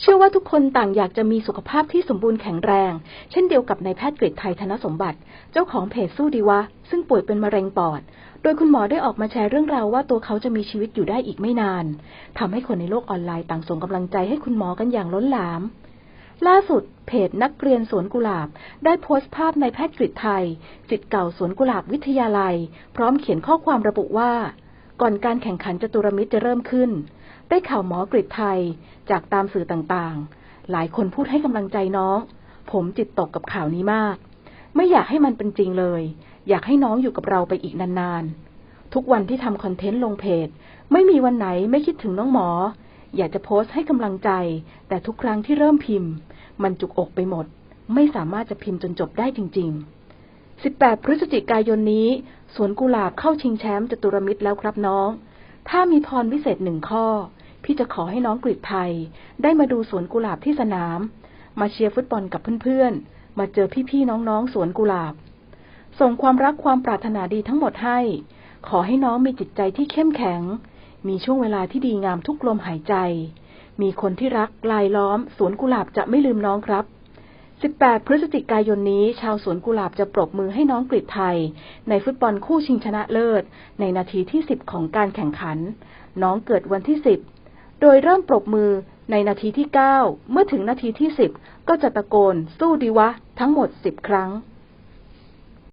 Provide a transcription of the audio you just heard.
เชื่อว่าทุกคนต่างอยากจะมีสุขภาพที่สมบูรณ์แข็งแรง เช่นเดียวกับนายแพทย์กฤษไทยธนสมบัติ เจ้าของเพจสู้ดีวะ ซึ่งป่วยเป็นมะเร็งปอด โดยคุณหมอได้ออกมาแชร์เรื่องราวว่าตัวเขาจะมีชีวิตอยู่ได้อีกไม่นานทำให้คนในโลกออนไลน์ต่างส่งกำลังใจให้คุณหมอกันอย่างล้นหลาม ล่าสุด เพจนักเรียนสวนกุหลาบ ได้โพสต์ภาพนายแพทย์กฤษไทยสิทธิ์เก่าสวนกุหลาบวิทยาลัย พร้อมเขียนข้อความระบุว่า ก่อนการแข่งขันจตุรมิตรจะเริ่มขึ้น ได้ข่าวหมอกฤษไทยจากตามสื่อต่างๆ หลายคนพูดให้กำลังใจน้อง ผมจิตตกกับข่าวนี้มาก ไม่อยากให้มันเป็นจริงเลย อยากให้น้องอยู่กับเราไปอีกนานๆ ทุกวันที่ทำคอนเทนต์ลงเพจ ไม่มีวันไหนไม่คิดถึงน้องหมอ อยากจะโพสต์ให้กำลังใจ แต่ทุกครั้งที่เริ่มพิมพ์ มันจุกอกไปหมด ไม่สามารถจะพิมพ์จนจบได้จริง ๆ 18 พฤศจิกายนนี้ สวนกุหลาบเข้าชิงแชมป์จตุรมิตรแล้วครับน้อง ถ้ามีพรวิเศษหนึ่งข้อ พี่จะขอให้น้องกฤษไทย ได้มาดูสวนกุหลาบที่สนาม มาเชียร์ฟุตบอลกับเพื่อนๆ มาเจอพี่ๆน้องๆสวนกุหลาบ ส่งความรักความปรารถนาดีทั้งหมดให้ ขอให้น้องมีจิตใจที่เข้มแข็ง มีช่วงเวลาที่ดีงามทุกลมหายใจ มีคนที่รักลายล้อมสวนกุหลาบจะไม่ลืมน้องครับ 18 พฤศจิกายนนี้ ชาวสวนกุหลาบจะปรบมือให้น้องกฤษไทย ในฟุตบอลคู่ชิงชนะเลิศ ในนาทีที่ 10 ของการแข่งขัน น้องเกิดวันที่ 10 โดยเริ่มปรบมือในนาทีที่ 9 เมื่อถึงนาทีที่ 10 ก็จะตะโกนสู้ดีวะ ทั้งหมด 10 ครั้ง